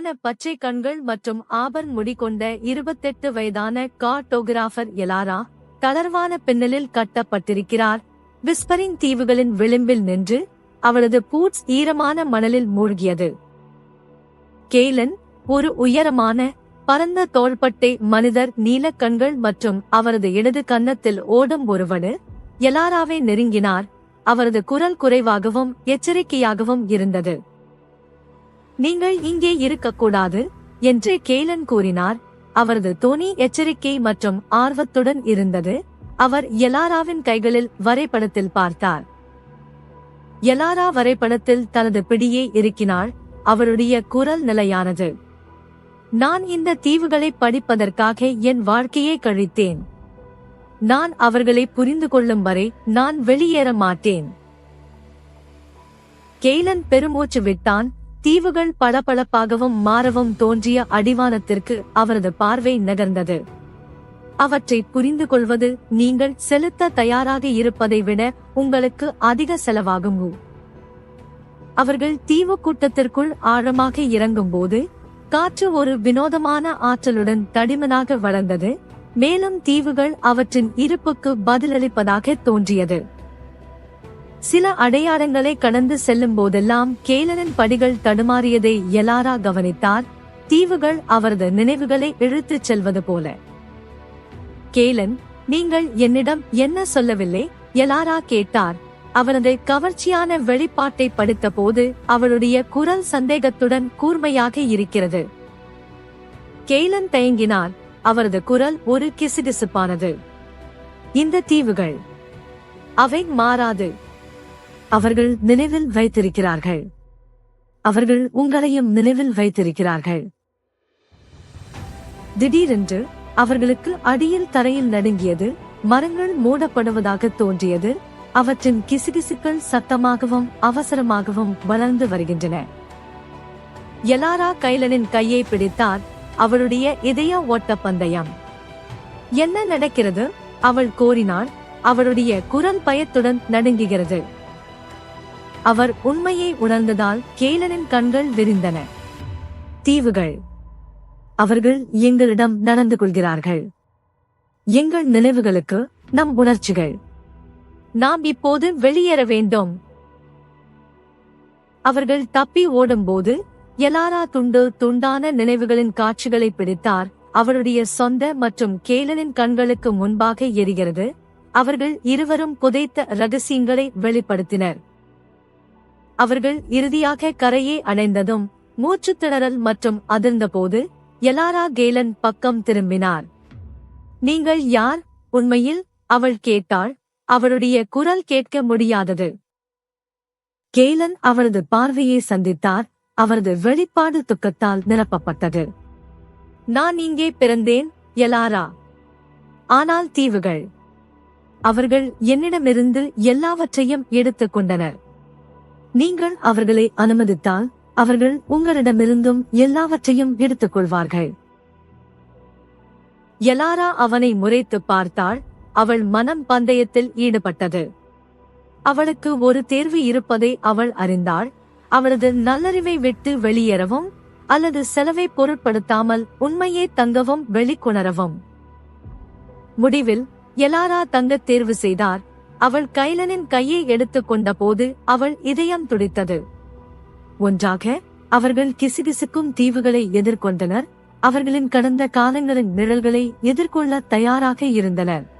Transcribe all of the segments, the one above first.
அழகான பச்சை கண்கள் மற்றும் ஆபர்ன் முடி கொண்ட இருபத்தெட்டு வயதான கார்டோகிராஃபர் எலாரா தளர்வான பின்னலில் கட்டப்பட்டிருக்கிறார். விஸ்பரிங் தீவுகளின் விளிம்பில் நின்று அவளது பூட்ஸ் ஈரமான மணலில் மூழ்கியது. கேலன் ஒரு உயரமான பரந்த தோள்பட்டை மனிதர் நீலக் கண்கள் மற்றும் அவரது இடது கன்னத்தில் ஓடும் ஒருவனு எலாராவை நெருங்கினார். அவரது குரல் குறைவாகவும் எச்சரிக்கையாகவும் இருந்தது. நீங்கள் இங்கே இருக்கக்கூடாது என்று கேலன் கூறினார். அவரது தொனி எச்சரிக்கை மற்றும் ஆர்வத்துடன் இருந்தது. அவர் எலாராவின் கைகளில் வரைபடத்தில் பார்த்தார். எலாரா வரைபடத்தில் தனது பிடியை இருக்கினாள் அவருடைய குரல் நிலையானது. நான் இந்த தீவுகளை படிப்பதற்காக என் வாழ்க்கையை கழித்தேன். நான் அவர்களை புரிந்து கொள்ளும் வரை நான் வெளியேற மாட்டேன். கெய்லன் பெருமூச்சு விட்டான். தீவுகள் பளபளப்பாகவும் மாறவும் தோன்றிய அடிவானத்திற்கு அவரது பார்வை நகர்ந்தது. அவற்றை புரிந்து கொள்வது நீங்கள் செலுத்த தயாராக இருப்பதை விட உங்களுக்கு அதிக செலவாகும். அவர்கள் தீவு கூட்டத்திற்குள் ஆழமாக இறங்கும்போது காற்று ஒரு வினோதமான ஆற்றலுடன் தடிமனாக வளர்ந்தது மேலும் தீவுகள் அவற்றின் இருப்புக்கு பதிலளிப்பதாக தோன்றியது. சில அடையாளங்களை கடந்து செல்லும் போதெல்லாம் கேலனின் படிகள் தடுமாறியதை எலாரா கவனித்தார். தீவுகள் அவரது நினைவுகளை இழுத்துச் செல்வது போல. கேலன் நீங்கள் என்னிடம் என்ன சொல்லவில்லை? எலாரா கேட்டார். அவரது கவர்ச்சியான வெளிப்பாட்டை படித்த போது அவளுடைய குரல் சந்தேகத்துடன் கூர்மையாக இருக்கிறது. கெய்லன் தயங்கினார். அவரது குரல் ஒரு கிசுகிசுப்பானது. இந்த தீவுகள் அவை மாறாது. அவர்கள் நினைவில் வைத்திருக்கிறார்கள். அவர்கள் உங்களையும் நினைவில் வைத்திருக்கிறார்கள். திடீரென்று அவர்களுக்கு அடியில் தரையில் நடுங்கியது மரங்கள் மூடப்படுவதாக தோன்றியது அவற்றின் கிசுகிசுக்கள் சத்தமாகவும் அவசரமாகவும் வளர்ந்து வருகின்றன. எலாரா கைலனின் கையை பிடித்தார் அவளுடைய இதய ஓட்ட பந்தயம் என்ன நடக்கிறது? அவள் கோரினாள் அவளுடைய குரல் பயத்துடன் நடுங்குகிறது. அவர் உண்மையை உணர்ந்ததால் கேலனின் கண்கள் விரிந்தன. தீவுகள். அவர்கள் எங்களிடம் நடந்து கொள்கிறார்கள். எங்கள் நினைவுகளுக்கு நம் உணர்ச்சிகள். நாம் இப்போது வெளியேற வேண்டும். அவர்கள் தப்பி ஓடும்போது எலாரா துண்டு துண்டான நினைவுகளின் காட்சிகளை பிடித்தார். அவருடைய சொந்த மற்றும் கேலனின் கண்களுக்கு முன்பாக எரிகிறது. அவர்கள் இருவரும் புதைத்த ரகசியங்களை வெளிப்படுத்தினர். அவர்கள் இறுதியாக கரையை அடைந்ததும் மூச்சுத் திணறல் மற்றும் அதிர்ந்தபோது எலாரா கேலன் பக்கம் திரும்பினார். நீங்கள் யார்? உண்மையில் அவள் கேட்டாள். அவளுடைய குரல் கேட்க முடியாதது. கேலன் அவரது பார்வையை சந்தித்தார். அவரது வெளிப்பாடு துக்கத்தால் நிரப்பப்பட்டது. நான் இங்கே பிறந்தேன் எலாரா. ஆனால் தீவுகள். அவர்கள் என்னிடமிருந்து எல்லாவற்றையும் எடுத்துக் கொண்டனர். நீங்கள் அவர்களை அனுமதித்தால் அவர்கள் உங்களிடமிருந்தும் எல்லாவற்றையும் எடுத்துக் கொள்வார்கள் எலாரா அவனை முறைத்து பார்த்தாள் அவள் மனம் பந்தயத்தில் ஈடுபட்டது. அவளுக்கு ஒரு தேர்வு இருப்பதை அவள் அறிந்தாள் அவளது நல்லறிவை விட்டு வெளியேறவும் அல்லது செலவை பொருட்படுத்தாமல் உண்மையை தங்கவும் வெளிக்கொணரவும். முடிவில் எலாரா தங்க தேர்வு செய்தார் அவள் கைலனின் கையை எடுத்துக் கொண்ட போது அவள் இதயம் துடித்தது. ஒன்றாக அவர்கள் கிசுகிசுக்கும் தீவுகளை எதிர்கொண்டனர். அவர்களின் கடந்த காலங்களின் நிழல்களை எதிர்கொள்ள தயாராக இருந்தனர்.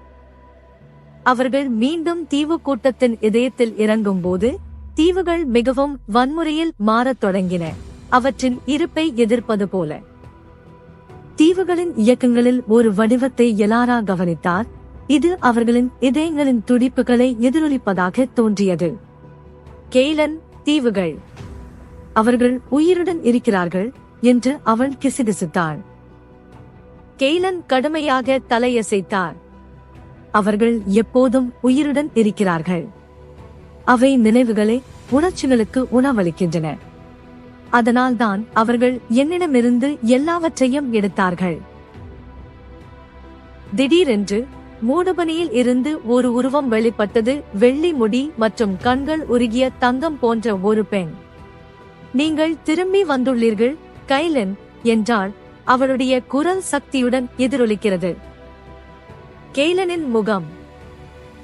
அவர்கள் மீண்டும் தீவு கூட்டத்தின் இதயத்தில் இறங்கும் போது தீவுகள் மிகவும் வன்முறையில் மாறத் தொடங்கின. அவற்றின் இருப்பை எதிர்ப்பது போல. தீவுகளின் இயக்கங்களில் ஒரு வடிவத்தை எலாரா கவனித்தார்? இது அவர்களின் இதயங்களின் துடிப்புகளை எதிரொலிப்பதாக தோன்றியது. கெய்லன் தீவுகள். அவர்கள் உயிருடன் இருக்கிறார்கள் என்று அவள் கிசுகிசுத்தாள் கெய்லன் கடுமையாக தலையசைத்தார். அவர்கள் எப்போதும் உயிருடன் இருக்கிறார்கள். அவை நினைவுகளை உணர்ச்சிகளுக்கு உணவளிக்கின்றன. அதனால்தான் அவர்கள் என்னிடமிருந்து எல்லாவற்றையும் எடுத்தார்கள். திடீரென்று மூடுபனியில் இருந்து ஒரு உருவம் வெளிப்பட்டது வெள்ளி முடி மற்றும் கண்கள் உருகிய தங்கம் போன்ற ஒரு பெண். நீங்கள் திரும்பி வந்துள்ளீர்கள் கைலன் என்றால் அவளுடைய குரல் சக்தியுடன் எதிரொலிக்கிறது. கெய்லனின் முகம்.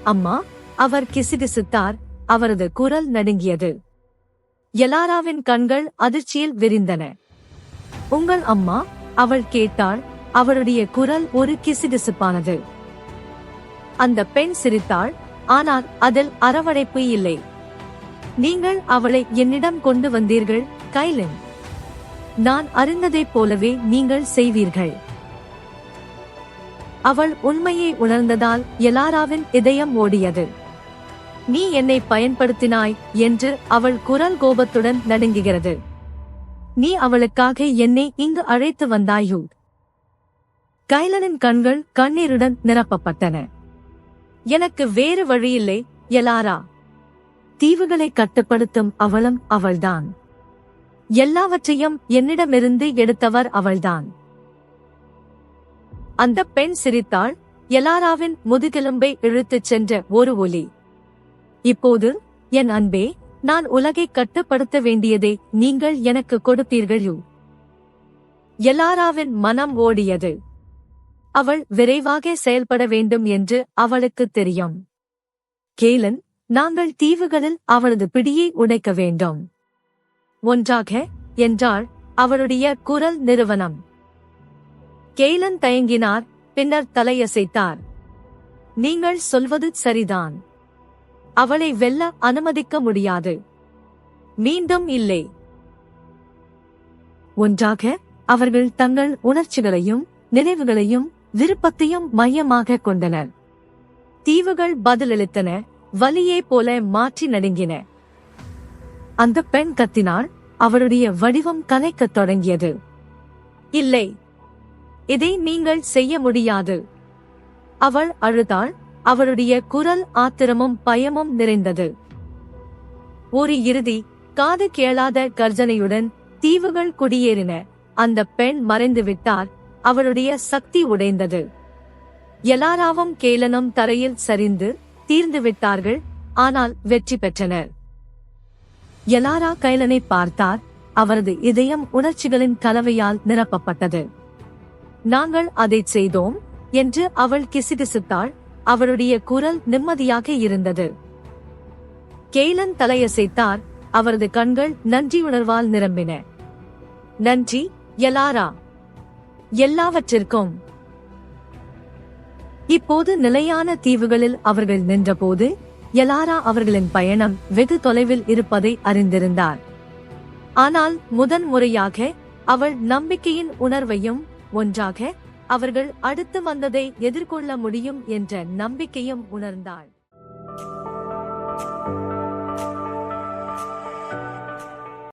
அம்மா அவர் கிசுகிசுத்தார் அவரது குரல் நடுங்கியது. எலாராவின் கண்கள் அதிர்ச்சியில் விரிந்தன. உங்கள் அம்மா? அவள் கேட்டாள். அவளுடைய குரல் ஒரு கிசுகிசுப்பானது. அந்த பெண் சிரித்தாள். ஆனால் அதில் அரவணைப்பு இல்லை. நீங்கள் அவளை என்னிடம் கொண்டு வந்தீர்கள் கைலன். நான் அறிந்ததைப் போலவே நீங்கள் செய்வீர்கள். அவள் உண்மையை உணர்ந்ததால் எலாராவின் இதயம் ஓடியது. நீ என்னை பயன்படுத்தினாய் என்று அவள் குரல் கோபத்துடன் நடுங்குகிறது. நீ அவளுக்காக என்னை இங்கு அழைத்து வந்தாயோ? கைலனின் கண்கள் கண்ணீருடன் நிரப்பப்பட்டன. எனக்கு வேறு வழியில்லை எலாரா தீவுகளை கட்டுப்படுத்தும் அவளும் அவள்தான். எல்லாவற்றையும் என்னிடமிருந்து எடுத்தவர் அவள்தான். அந்த பெண் சிரித்தாள் எலாராவின் முதுகெலும்பை இழுத்துச் சென்ற ஒரு ஒலி. இப்போது என் அன்பே நான் உலகை கட்டுப்படுத்த வேண்டியதை நீங்கள் எனக்கு கொடுப்பீர்களோ எலாராவின் மனம் ஓடியது. அவள் விரைவாக செயல்பட வேண்டும் என்று அவளுக்கு தெரியும். கேலன் நாங்கள் தீவுகளில் அவளது பிடியை உடைக்க வேண்டும். ஒன்றாக என்றாள் அவளுடைய குரல் நிறுவனம். கெய்லன் தயங்கினார் பின்னர் தலையசைத்தார். நீங்கள் சொல்வது சரிதான். அவளை வெல்ல அனுமதிக்க முடியாது. மீண்டும் இல்லை. ஒன்றாக அவர்கள் தங்கள் உணர்ச்சிகளையும் நினைவுகளையும் விருப்பத்தையும் மையமாக கொண்டனர். தீவுகள் பதிலளித்தன வலியே போல மாற்றி நடுங்கின. அந்த பெண் கத்தினால் அவருடைய வடிவம் கலைக்கத் தொடங்கியது. இல்லை இதை நீங்கள் செய்ய முடியாது. அவள் அழுதாள் அவளுடைய குரல் ஆத்திரமும் பயமும் நிறைந்தது. ஒரு இறுதி காது கேளாத கர்ஜனையுடன் தீவுகள் குடியேறின. அந்த பெண் மறைந்து விட்டார் அவளுடைய சக்தி உடைந்தது. எலாராவும் கேலனும் தரையில் சரிந்து தீர்ந்து விட்டார்கள் ஆனால் வெற்றி பெற்றனர். எலாரா கைலனை பார்த்தார் அவரது இதயம் உணர்ச்சிகளின் கலவையால் நிரப்பப்பட்டது. நாங்கள் அதைச் செய்தோம் என்று அவள் கிசுகிசுத்தாள் அவளுடைய குரல் நிம்மதியாக இருந்தது. கெய்லன் தலையசைத்தார் அவரது கண்கள் நன்றியுணர்வால் நிரம்பின. நன்றி எலாரா எல்லாவற்றிற்கும். இப்போது நிலையான தீவுகளில் அவர்கள் நின்றபோது எலாரா அவர்களின் பயணம் வெகு தொலைவில் இருப்பதை அறிந்திருந்தார். ஆனால் முதன் முறையாக அவள் நம்பிக்கையின் உணர்வையும் ஒன்றாக அவர்கள் அடுத்து வந்ததை எதிர்கொள்ள முடியும் என்ற நம்பிக்கையும் உணர்ந்தாள்.